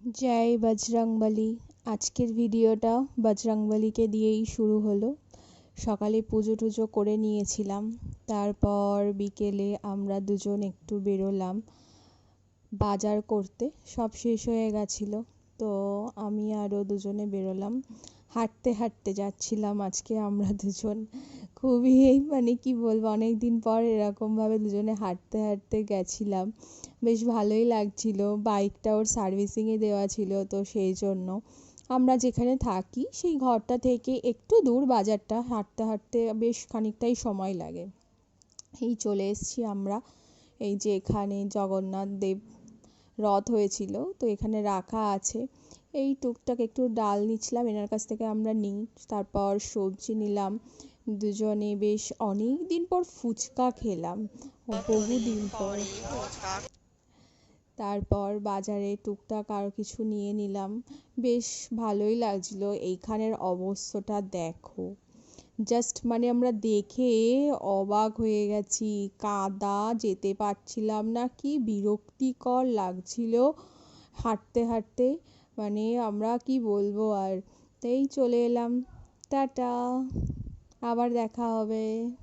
জয় বজরংবলী। আজকের ভিডিওটা বজরংবলীকে দিয়েই শুরু হলো। সকালে পুজো টুজো করে নিয়েছিলাম। তারপর বিকেলে আমরা দুজন একটু বেরোলাম বাজার করতে। সব শেষ হয়ে গেছিল। তো আমি আরও দুজনে বেরোলাম। হাঁটতে হাঁটতে যাচ্ছিলাম আজকে আমরা দুজন। খুবই মানে কি বলব অনেক দিন পর এরকমভাবে দুজনে হাঁটতে হাঁটতে গেছিলাম। বেশ ভালোই লাগছিল। বাইকটা ওর সার্ভিসিংয়ে দেওয়া ছিল, তো সেই জন্য। আমরা যেখানে থাকি, সেই ঘরটা থেকে একটু দূর বাজারটা হাঁটতে হাঁটতে বেশ খানিকটাই সময় লাগে। এই চলে এসেছি আমরা। এই যে এখানে জগন্নাথ দেব রথ হয়েছিল, তো এখানে রাখা আছে। এই টুকটাক একটু ডাল নিচ্ছিলাম, এনার কাছ থেকে আমরা নিই, তারপর সবজি নিলাম। দুজনে বেশ অনেক দিন পর ফুচকা খেলাম বহু দিন পর। তারপর বাজারে টুকটাক আরও কিছু নিয়ে নিলাম। বেশ ভালোই লাগছিল, এইখানের অবস্থাটা দেখো। জাস্ট মানে আমরা দেখে অবাক হয়ে গেছি। কাদা, যেতে পারছিলাম না, কি বিরক্তিকর লাগছিল হাঁটতে হাঁটতে। মানে আমরা কি বলব আর? তাই চলে এলাম। টাটা, আবার দেখা হবে।